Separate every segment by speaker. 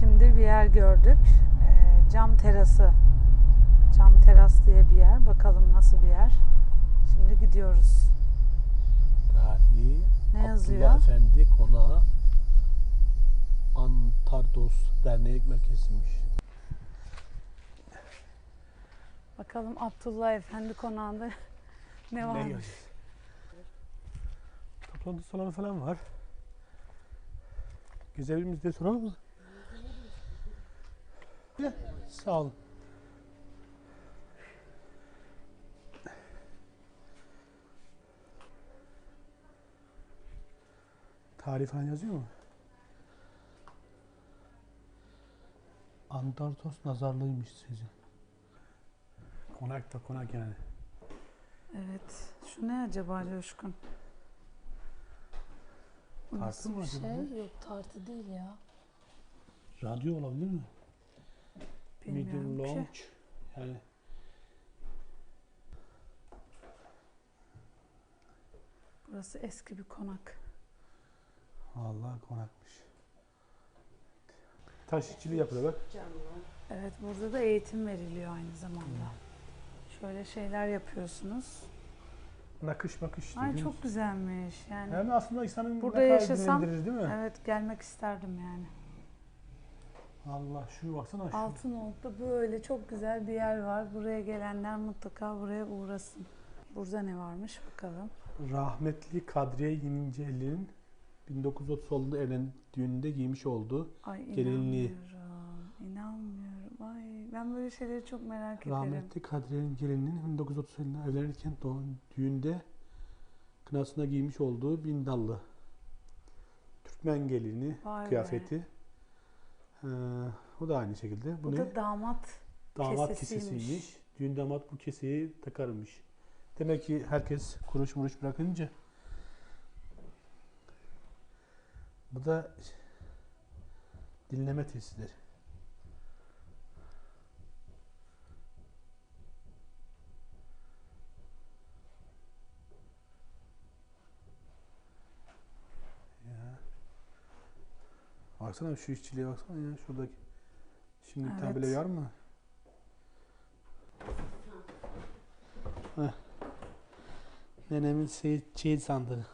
Speaker 1: Şimdi bir yer gördük. Ee, cam terası. Cam teras diye bir yer. Bakalım nasıl bir yer. Şimdi gidiyoruz.
Speaker 2: Tarihi
Speaker 1: Ne yazıyor?
Speaker 2: Abdullah Efendi Konağı Antardos Derneği Merkezi'ymiş.
Speaker 1: Bakalım Abdullah Efendi konağında ne
Speaker 2: yazıyor? Toplantı salonu falan var. Gezebiliriz diye soralım mı? Sağ olun. Tarih falan yazıyor mu? Antartos nazarlıymış sizin. Konak da konak yani.
Speaker 1: Evet. Şu ne acaba Coşkun? Bu
Speaker 2: Tartı
Speaker 1: nasıl
Speaker 2: mı
Speaker 1: bir
Speaker 2: acaba?
Speaker 1: şey? Yok tartı değil ya.
Speaker 2: Radyo olabilir mi?
Speaker 1: Bilmiyorum
Speaker 2: Medium
Speaker 1: ki.
Speaker 2: launch. Yani
Speaker 1: Burası eski bir konak.
Speaker 2: vallahi konakmış. Taş işçiliği yapıyor bak.
Speaker 1: Evet burada da eğitim veriliyor aynı zamanda. Şöyle şeyler yapıyorsunuz.
Speaker 2: Nakış makış.
Speaker 1: Ay çok güzelmiş. Yani
Speaker 2: Yani aslında insanın
Speaker 1: Burada
Speaker 2: ne kadar
Speaker 1: yaşasam-
Speaker 2: dinlendirir değil mi?
Speaker 1: evet gelmek isterdim yani.
Speaker 2: Allah şu baksana şu.
Speaker 1: Altınoluk'ta böyle çok güzel bir yer var. Buraya gelenler mutlaka buraya uğrasın. Burada ne varmış bakalım.
Speaker 2: Rahmetli Kadriye Yeninceli'nin 1930 evlendiğinde giymiş olduğu
Speaker 1: Ay
Speaker 2: Gelinliği.
Speaker 1: inanmıyorum. İnanmıyorum. Ay ben böyle şeyleri çok merak ederim.
Speaker 2: Rahmetli Kadriye'nin gelininin 1930 yılında evlenirken doğum düğünde kınasına giymiş olduğu bin dallı Türkmen gelini
Speaker 1: Vay be.
Speaker 2: kıyafeti. Ee, o da aynı şekilde. Bu,
Speaker 1: Bu
Speaker 2: ne?
Speaker 1: da damat
Speaker 2: damat
Speaker 1: kesesiymiş.
Speaker 2: kesesiymiş. Düğün damat bu keseyi takarmış. Demek ki herkes kuruş muruş bırakınca bu da dinleme testleri. Baksana şu işçiliğe baksana ya şuradaki. Şimdi
Speaker 1: Evet.
Speaker 2: bile var mı? Heh. Nenemin şey, şey sandığı.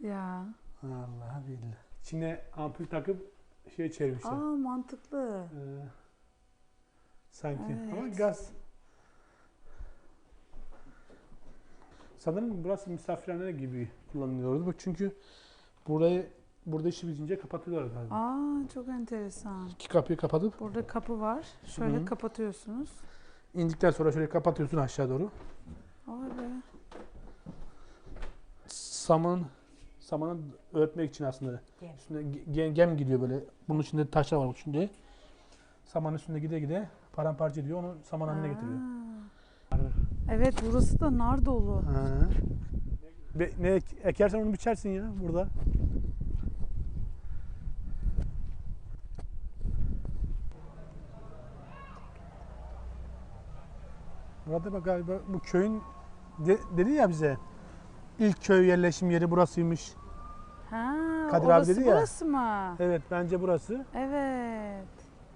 Speaker 1: ya.
Speaker 2: Allah billahi. İçine ampul takıp şey çevirmişler.
Speaker 1: Aa mantıklı.
Speaker 2: Ee, sanki. Ama
Speaker 1: Evet.
Speaker 2: gaz. Sanırım burası misafirhane gibi kullanılıyordu. Çünkü burayı burada işi bitince kapatıyorlar galiba.
Speaker 1: Aa çok enteresan.
Speaker 2: İki kapıyı kapatıp
Speaker 1: Burada kapı var. Şöyle
Speaker 2: Hı.
Speaker 1: kapatıyorsunuz.
Speaker 2: indikten sonra şöyle kapatıyorsun aşağı doğru.
Speaker 1: Vay be.
Speaker 2: Saman samanı öğretmek için aslında.
Speaker 3: Gem.
Speaker 2: Üstünde gem, gem gidiyor böyle. Bunun içinde taşlar var şimdi. Saman üstünde gide gide paramparça ediyor. Onu saman haline getiriyor.
Speaker 1: Evet burası da nar dolu.
Speaker 2: Ha. Be- ne ek- ekersen onu biçersin ya burada. Burada bak galiba bu köyün de- dedi ya bize ilk köy yerleşim yeri burasıymış.
Speaker 1: Ha,
Speaker 2: Kadir abi
Speaker 1: orası
Speaker 2: dedi ya.
Speaker 1: burası mı?
Speaker 2: Evet bence burası.
Speaker 1: Evet.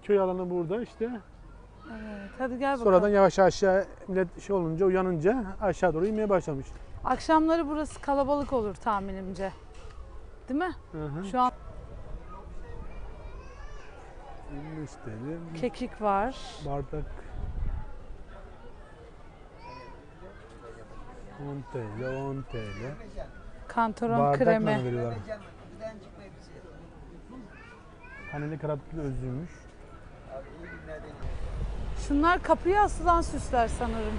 Speaker 2: Köy alanı burada işte.
Speaker 1: Evet. Hadi gel bakalım.
Speaker 2: Sonradan yavaş aşağı millet şey olunca uyanınca aşağı doğru inmeye başlamış.
Speaker 1: Akşamları burası kalabalık olur tahminimce. Değil mi?
Speaker 2: Hı hı.
Speaker 1: Şu an
Speaker 2: Müşteri,
Speaker 1: kekik var.
Speaker 2: bardak 10 TL, 10 TL.
Speaker 1: Kantaron
Speaker 2: Bardakla
Speaker 1: kremi.
Speaker 2: mı veriyorlar? Ne kadar özlüymüş.
Speaker 1: Şunlar kapıya asılan süsler sanırım.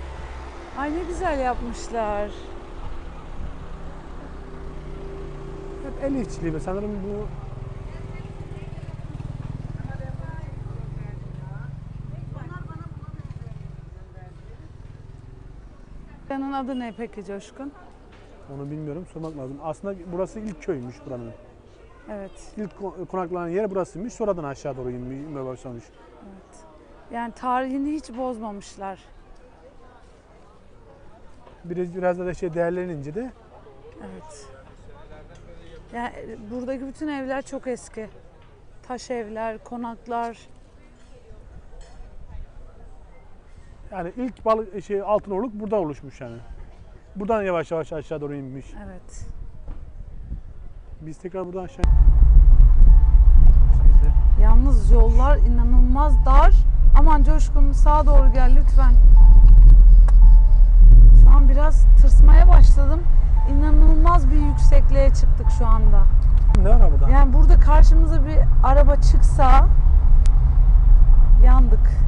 Speaker 1: Ay ne güzel yapmışlar.
Speaker 2: Hep el işçiliği sanırım bu
Speaker 1: Buranın adı ne peki Coşkun?
Speaker 2: onu bilmiyorum sormak lazım. Aslında burası ilk köymüş buranın.
Speaker 1: Evet,
Speaker 2: İlk ko- konaklanan yer burasıymış. Sonradan aşağı doğru inmeye inmeye başlamış.
Speaker 1: evet. Yani tarihini hiç bozmamışlar.
Speaker 2: Biraz biraz da şey değerlenince de
Speaker 1: Evet. Yani e, buradaki bütün evler çok eski. Taş evler, konaklar,
Speaker 2: Yani ilk balık şey Altınorluk burada oluşmuş yani. Buradan yavaş yavaş aşağı doğru inmiş.
Speaker 1: Evet.
Speaker 2: Biz tekrar buradan aşağı
Speaker 1: Yalnız yollar inanılmaz dar. Aman Coşkun sağa doğru gel lütfen. Şu an biraz tırsmaya başladım. İnanılmaz bir yüksekliğe çıktık şu anda.
Speaker 2: ne var burada?
Speaker 1: Yani burada karşımıza bir araba çıksa yandık.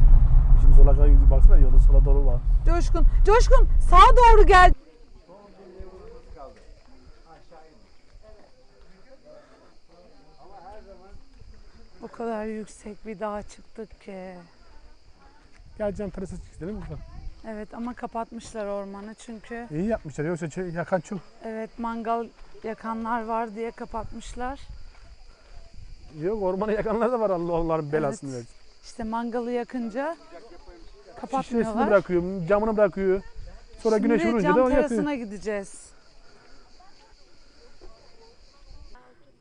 Speaker 2: Şimdi sola kadar. Baksana yolda sola doğru var.
Speaker 1: Coşkun, Coşkun sağa doğru gel. O kadar yüksek bir dağa çıktık ki.
Speaker 2: Gel Can terasa gidelim mi?
Speaker 1: Evet ama kapatmışlar ormanı çünkü
Speaker 2: İyi yapmışlar. Yoksa şey- yakan çok.
Speaker 1: evet mangal yakanlar var diye kapatmışlar.
Speaker 2: Yok ormanı yakanlar da var Allah onların belasını
Speaker 1: Evet.
Speaker 2: versin.
Speaker 1: İşte mangalı yakınca
Speaker 2: Şişesini
Speaker 1: kapatmıyorlar.
Speaker 2: bırakıyor, camını bırakıyor. Sonra güneş
Speaker 1: Şimdi
Speaker 2: vurunca
Speaker 1: cam
Speaker 2: da yakıyor.
Speaker 1: terasına gideceğiz.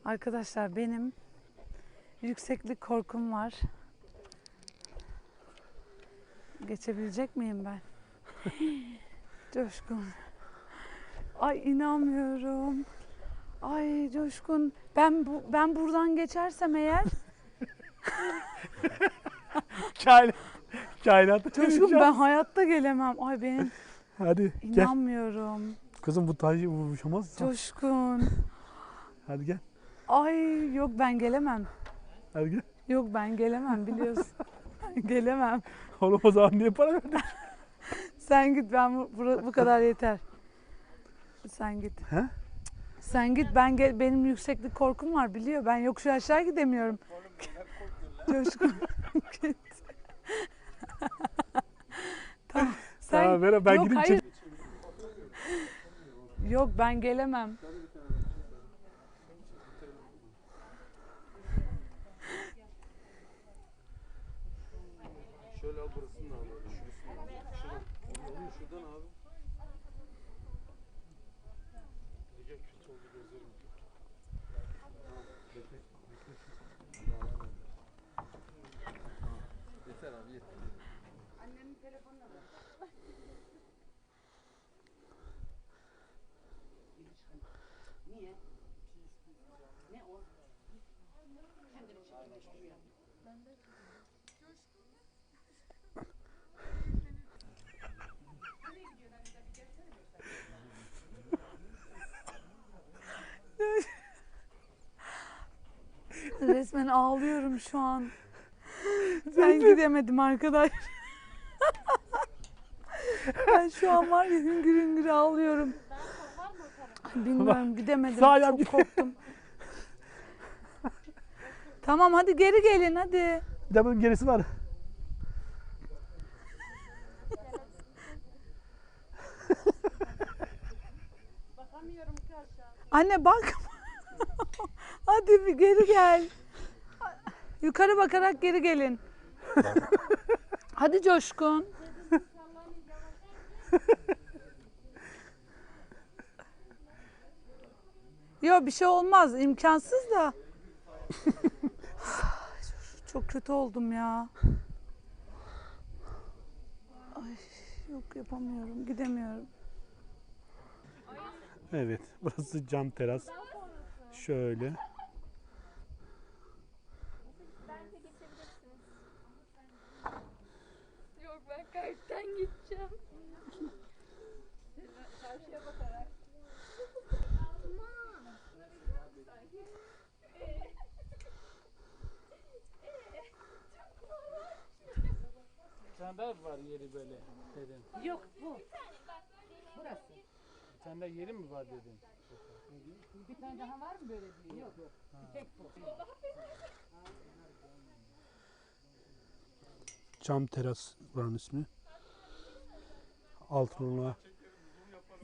Speaker 1: Arkadaşlar benim yükseklik korkum var. Geçebilecek miyim ben? Coşkun. Ay inanmıyorum. Ay Coşkun. Ben bu ben buradan geçersem eğer
Speaker 2: Kainat. Kainat.
Speaker 1: Coşkun ben hayatta gelemem. Ay benim
Speaker 2: Hadi gel.
Speaker 1: inanmıyorum.
Speaker 2: Kızım bu tacı vuruşamaz.
Speaker 1: Coşkun.
Speaker 2: Hadi gel.
Speaker 1: Ay yok ben gelemem.
Speaker 2: Hadi gel.
Speaker 1: Yok ben gelemem biliyorsun. gelemem.
Speaker 2: Oğlum o zaman niye para verdin?
Speaker 1: Sen git ben bu, bura- bu kadar yeter. Sen git.
Speaker 2: He?
Speaker 1: Sen git ben gel, benim yükseklik korkum var biliyor. Ben yokuş aşağı gidemiyorum. Coşkun git. tamam. Sen
Speaker 2: Tamam ver ben
Speaker 1: Yok,
Speaker 2: gideyim
Speaker 1: hayır. Yok ben gelemem.
Speaker 3: Şöyle al burasını da al. Şurasını al. Şuradan. Oğlum şuradan abi. Ege kötü oldu gözlerim. Bekle. Bekle. Yeter abi yeter.
Speaker 1: Resmen ağlıyorum şu an. Ben gidemedim arkadaş. ben şu an var ya hüngür hüngür ağlıyorum. Bilmiyorum gidemedim.
Speaker 2: Sağ ayağım
Speaker 1: Çok korktum. tamam hadi geri gelin hadi.
Speaker 2: Bir de bunun gerisi var.
Speaker 1: Anne bak. hadi bir geri gel. Yukarı bakarak geri gelin. hadi Coşkun. Yok bir şey olmaz. imkansız da. Çok kötü oldum ya. Ay, yok yapamıyorum. Gidemiyorum.
Speaker 2: Evet. Burası cam teras. Şöyle.
Speaker 3: Sende var yeri böyle dedin.
Speaker 4: Yok bu. Burası.
Speaker 3: Sende yeri mi var dedin?
Speaker 4: Bir tane daha var mı böyle bir? Yok yok. Bir tek bu.
Speaker 2: Cam teras buranın ismi. Altınoluk'a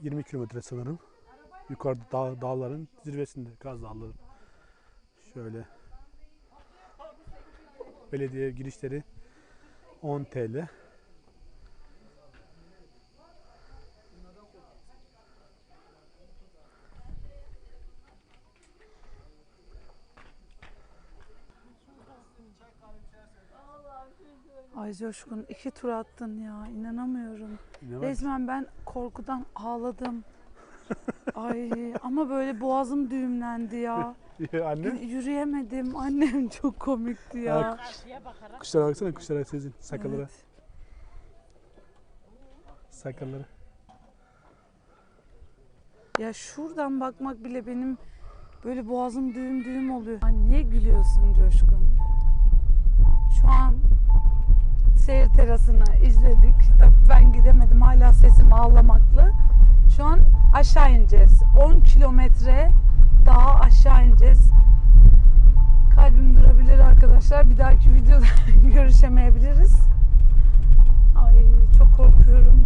Speaker 2: 20 kilometre sanırım. Yukarıda dağ, dağların zirvesinde Kaz Dağları. Şöyle. Belediye girişleri 10 TL.
Speaker 1: Ay Coşkun iki tur attın ya inanamıyorum.
Speaker 2: Var?
Speaker 1: Resmen ben korkudan ağladım. Ay ama böyle boğazım düğümlendi ya.
Speaker 2: Anne.
Speaker 1: Yürüyemedim. Annem çok komikti ya.
Speaker 2: Bak, Kuşlara baksana kuşlara sizin sakallara.
Speaker 1: Evet.
Speaker 2: Sakallara.
Speaker 1: Ya şuradan bakmak bile benim böyle boğazım düğüm düğüm oluyor. Ay niye gülüyorsun Coşkun? Şu an seyir terasını izledik. Tabii ben gidemedim hala sesim ağlamaklı. Şu an aşağı ineceğiz. 10 kilometre daha aşağı ineceğiz. Kalbim durabilir arkadaşlar. Bir dahaki videoda görüşemeyebiliriz. Ay çok korkuyorum.